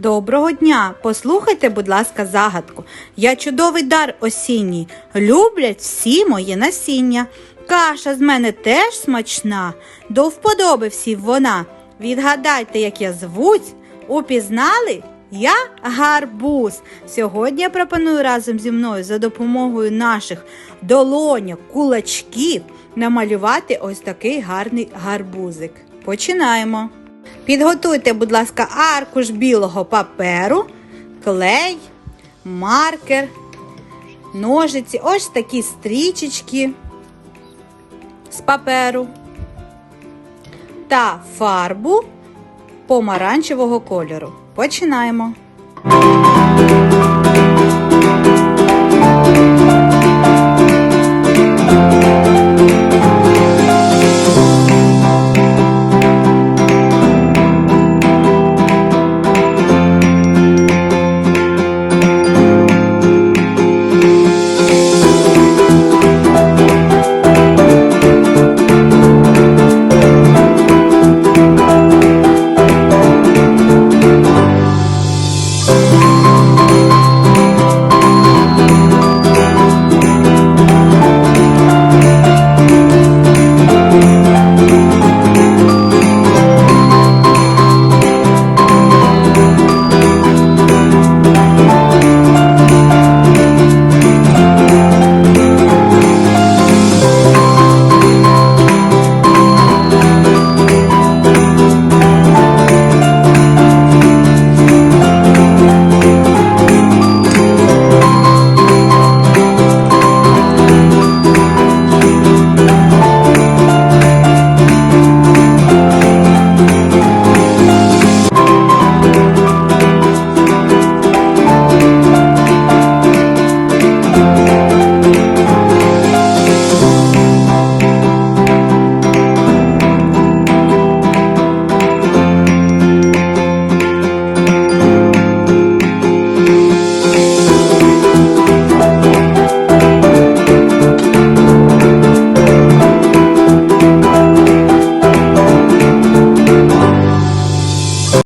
Доброго дня! Послухайте, будь ласка, загадку. Я чудовий дар осінній, люблять всі моє насіння. Каша з мене теж смачна, до вподоби всі вона. Відгадайте, як я звусь, упізнали? Я гарбуз. Сьогодні я пропоную разом зі мною за допомогою наших долоньок, кулачків намалювати ось такий гарний гарбузик. Починаємо. Підготуйте, будь ласка, аркуш білого паперу, клей, маркер, ножиці. Ось такі стрічечки з паперу та фарбу помаранчевого кольору. Починаємо.